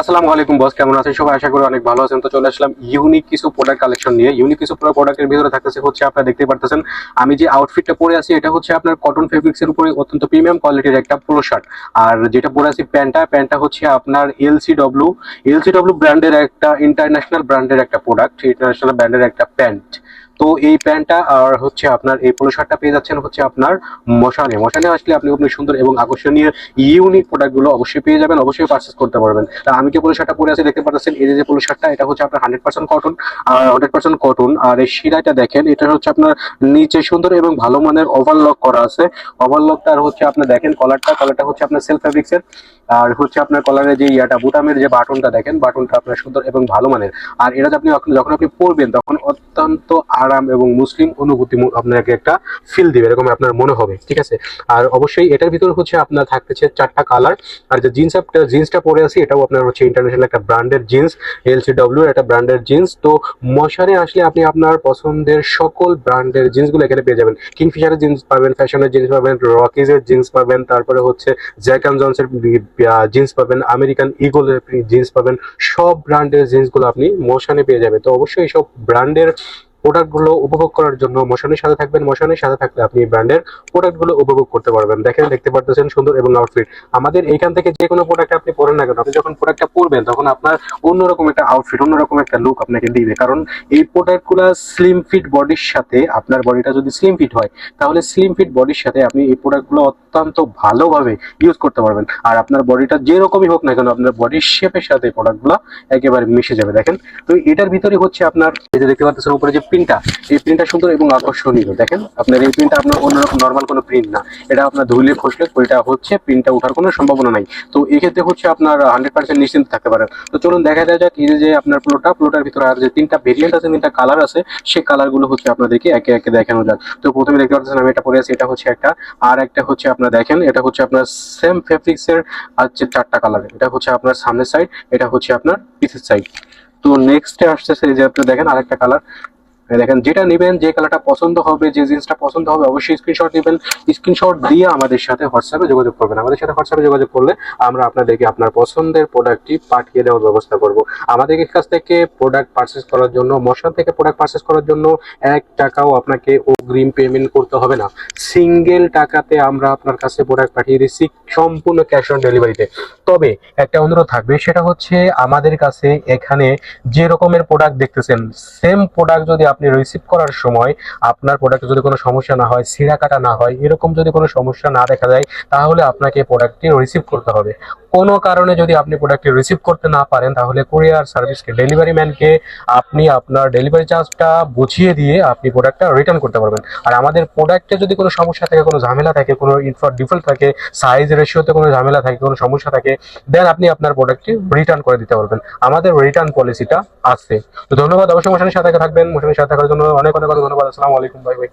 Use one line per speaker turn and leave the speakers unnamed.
আসসালামু আলাইকুম বস কেমন আছেন? সবাই আশা করি অনেক ভালো আছেন। তো চলে আসলাম ইউনিক কিছু প্রোডাক্ট কালেকশন নিয়ে। ইউনিক কিছু প্রোডাক্টের ভিতরে থাকতেছে হচ্ছে আপনারা দেখতে পারতেছেন, আমি যে আউটফিটটা পরে আছি, এটা হচ্ছে আপনার কটন ফেব্রিক্স এর উপরে অত্যন্ত প্রিমিয়াম কোয়ালিটির একটা পোলো শার্ট আর যেটা পরে আছি, প্যান্টটা প্যান্টটা হচ্ছে আপনার এলসিডব্লিউ এলসিডব্লিউ ব্র্যান্ডের একটা ইন্টারন্যাশনাল ব্র্যান্ডের একটা প্রোডাক্ট ইন্টারন্যাশনাল ব্র্যান্ডের একটা প্যান্ট তো এই প্যান্টটা আর হচ্ছে আপনার এই পোলো শার্টটা পেয়ে যাচ্ছেন হচ্ছে আপনার মশানে। মশানে আসলে আপনি আপনি সুন্দর এবং আকর্ষণীয় ইউনিক প্রোডাক্টগুলো অবশ্যই পেয়ে যাবেন, অবশ্যই পারচেস করতে পারবেন। তা আমি যে পোলো শার্টটা পরে আছি, দেখতে পাচ্ছেন, এই যে পোলো শার্টটা এটা হচ্ছে আপনার হান্ড্রেড পার্সেন্ট কটন আর হান্ড্রেড পার্সেন্ট কটন আর এই শিরাটা দেখেন, এটা হচ্ছে আপনার নিচে সুন্দর এবং ভালো মানের ওভারলক করা আছে। ওভারলকটা আর হচ্ছে আপনার দেখেন কলারটা কলারটা হচ্ছে আপনার সেলফ ফেব্রিক্সের আর হচ্ছে আপনার কলারের যে ইয়াটা বুটামের যে বাটনটা দেখেন বাটনটা আপনার সুন্দর এবং ভালো মানের। আর এটা আপনি যখন- আপনি পরবেন, তখন অত্যন্ত আরাম এবং মুসলিম অনুভূতি আপনাকে একটা ফিল দিবে, এরকম আপনার মনে হবে, ঠিক আছে? আর অবশ্যই এটার ভিতরে হচ্ছে আপনার থাকতেছে চারটা কালার আর যে জিন্স জিন্সটা পরে আছি, এটাও আপনার হচ্ছে ইন্টারন্যাশনাল একটা ব্র্যান্ডের জিন্স এলসিডব্লিউ একটা ব্র্যান্ডের জিন্স তো মশারে আসলে আপনি আপনার পছন্দের সকল ব্র্যান্ডের জিন্সগুলো এখানে পেয়ে যাবেন। কিংফিশারের জিন্স পাবেন ফ্যাশনের জিন্স পাবেন রকিজের জিন্স পাবেন, তারপরে হচ্ছে জ্যাক অ্যান্ড জনসের জিন্স পাবেন আমেরিকান ইগলের জিন্স পাবেন। সব ব্র্যান্ডের জিন্সগুলো আপনি মশানে পেয়ে যাবেন। তো অবশ্যই সব ব্র্যান্ডের প্রোডাক্টগুলো উপভোগ করার জন্য মোশনের সাথে থাকবেন। মোশনের সাথে থাকলে আপনি ব্র্যান্ডের প্রোডাক্টগুলো উপভোগ করতে পারবেন। দেখেন, দেখতে পারতেছেন সুন্দর এবং আউটফিট আমাদের এইখান থেকে যে কোনো প্রোডাক্ট আপনি পরেন না কেন, আপনি যখন প্রোডাক্টটা পরবেন, তখন আপনার অন্যরকম একটা আউটফিট অন্যরকম একটা লুক আপনাকে দিবে। কারণ এই প্রোডাক্টগুলো স্লিম ফিট বডির সাথে আপনার বডিটা যদি স্লিম ফিট হয়, তাহলে স্লিম ফিট বডির সাথে আপনি এই প্রোডাক্টগুলো অত্যন্ত ভালোভাবে ইউজ করতে পারবেন। আর আপনার বডিটা যেরকমই হোক না কেন, আপনার বডির শেপের সাথে প্রোডাক্টগুলো একেবারে মিশে যাবে। দেখেন, তো এটার ভিতরে হচ্ছে আপনার, এই যে দেখতে পাচ্ছেন উপরে যে প্রিন্টটা এই প্রিন্টটা সুন্দর এবং আকর্ষণীয়। দেখেন, আপনার এই প্রিন্টটা আপনার অন্যরকম নর্মাল কোনো প্রিন্ট না। এটা আপনার ধুলে খসলে ওইটা হচ্ছে প্রিন্টটা ওঠার কোনো সম্ভাবনা নাই। তো এক্ষেত্রে হচ্ছে আপনার হান্ড্রেড পার্সেন্ট নিশ্চিন্ত থাকতে পারেন। তো চলুন দেখা যায় যাক, এই যে আপনার প্লোটা প্লোটার ভিতরে আর যে তিনটা ভেরিয়েন্ট আছে, তিনটা কালার আছে, সেই কালারগুলো হচ্ছে আপনাদেরকে একে একে দেখানো যাক। তো প্রথমে দেখতে পাচ্ছেন আমি এটা পরে আছি, এটা হচ্ছে একটা, আর একটা হচ্ছে আপনার দেখেন, এটা হচ্ছে আপনার সেম ফেব্রিক্স এর হচ্ছে চারটা কালার এটা হচ্ছে আপনার সামনের সাইড এটা হচ্ছে আপনার পিছের সাইড তো নেক্সটে আসতেছে যে আপনি দেখেন আরেকটা কালার দেখেন, যেটা নেবেন, যে কালারটা পছন্দ হবে, যে জিনিসটা পছন্দ হবে, অবশ্যই স্ক্রিনশট নেবেন। স্ক্রিনশট দিয়ে আমাদের সাথে হোয়াটসঅ্যাপে যোগাযোগ করবেন। আমাদের সাথে হোয়াটসঅ্যাপে যোগাযোগ করলে আমরা আপনাদেরকে আপনার পছন্দের প্রোডাক্টটি পাঠিয়ে দেওয়ার ব্যবস্থা করব। আমাদের কাছ থেকে প্রোডাক্ট পারচেস করার জন্য মশা থেকে প্রোডাক্ট পারচেস করার জন্য এক টাকাও আপনাকে অগ্রিম পেমেন্ট করতে হবে না। সিঙ্গেল টাকাতে আমরা আপনার কাছে প্রোডাক্ট পাঠিয়ে দিচ্ছি, সম্পূর্ণ ক্যাশ অন ডেলিভারিতে তবে একটা অনুরোধ থাকবে, সেটা হচ্ছে আমাদের কাছে এখানে যে রকমের প্রোডাক্ট দেখতেছেন সেম প্রোডাক্ট যদি আপনি রিসিভ করার সময় আপনার প্রোডাক্টে যদি কোনো সমস্যা না হয়, ছিঁড়া কাটা না হয়, এরকম যদি কোনো সমস্যা না দেখা যায় তাহলে আপনাকে প্রোডাক্টটি রিসিভ করতে হবে। কোনো কারণে যদি আপনি প্রোডাক্টটি রিসিভ করতে না পারেন, তাহলে কুরিয়ার সার্ভিসকে ডেলিভারি ম্যানকে আপনি আপনার ডেলিভারি চার্জটা বুঝিয়ে দিয়ে আপনি প্রোডাক্টটা রিটার্ন করতে পারবেন। আর আমাদের প্রোডাক্টে যদি কোনো সমস্যা থাকে, কোনো ঝামেলা থাকে, কোনো ইনফ্রা ডিফল্ট থাকে সাইজ রেশিওতে কোনো ঝামেলা থাকে, কোনো সমস্যা থাকে দেন আপনি আপনার প্রোডাক্টটি রিটার্ন করে দিতে পারবেন। আমাদের রিটার্ন পলিসিটা আছে। তো ধন্যবাদ, অবশ্যই মোশনের সাথে থাকবেন। মোশনের সাথে থাকার জন্য অনেক অনেক অনেক ধন্যবাদ। আসসালামু আলাইকুম বাই বাই